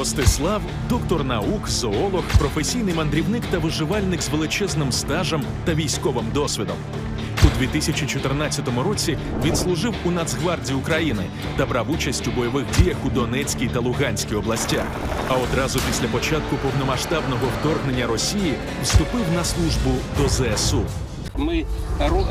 Ростислав доктор наук, зоолог, професійний мандрівник та виживальник з величезним стажем та військовим досвідом. У 2014 році він служив у Нацгвардії України та брав участь у бойових діях у Донецькій та Луганській областях. А одразу після початку повномасштабного вторгнення Росії вступив на службу до ЗСУ. Ми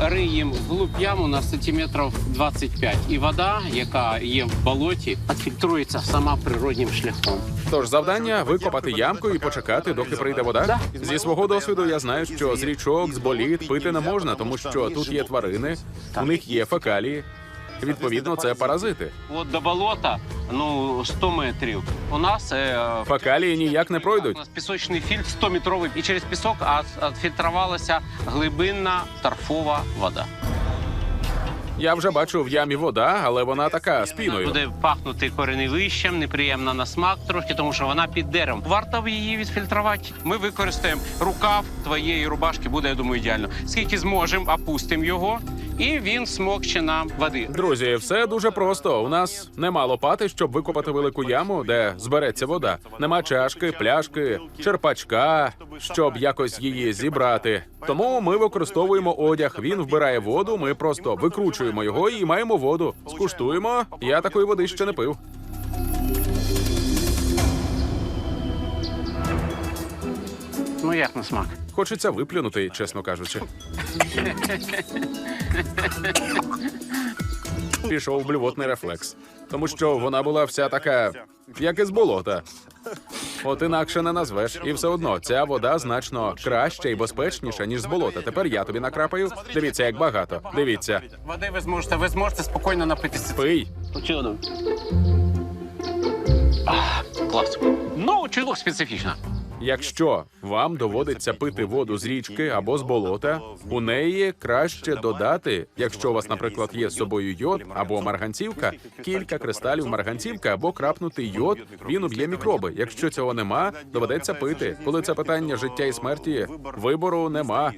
риємо вглуб яму на сантиметрів 25. І вода, яка є в болоті, відфільтрується сама природнім шляхом. Тож завдання викопати ямку і почекати, доки прийде вода. Зі свого досвіду я знаю, що з річок, з боліт пити не можна, тому що тут є тварини, у них є фекалії. Відповідно, це паразити. От до болота ну 100 метрів. У нас е, Фекалії ніяк не пройдуть. у нас пісочний фільтр 100 метровий, і через пісок а- відфільтрувалася глибинна торфова вода. Я вже бачу в ямі вода, але вона така з піною. Буде пахнути кореневищем, неприємна на смак трошки, тому що вона під деревом. Варто її відфільтрувати. Ми використаємо рукав твоєї рубашки, буде, я думаю, ідеально. Скільки зможемо, опустимо його, і він смокче нам води. Друзі, все дуже просто. У нас нема лопати, щоб викопати велику яму, де збереться вода. Нема чашки, пляшки, черпачка, щоб якось її зібрати. Тому ми використовуємо одяг. Він вбирає воду. Ми просто викручуємо його і маємо воду. Скуштуємо. Я такої води ще не пив. Ну як на смак? Хочеться виплюнути, чесно кажучи. Пішов блювотний рефлекс, тому що вона була вся така, як із болота. От інакше не назвеш, і все одно ця вода значно краща і безпечніша, ніж з болота. Тепер я тобі накрапаю. Дивіться, як багато. Дивіться, Води ви зможете, ви зможете спокійно напитися. пий. Чудо. Клас. Ну, чудо специфічно. Якщо вам доводиться пити воду з річки або з болота, у неї краще додати, якщо у вас, наприклад, є з собою йод або марганцівка, кілька кристалів марганцівка або крапнути йод, він уб'є мікроби. Якщо цього нема, доведеться пити. Коли це питання життя і смерті, вибору нема.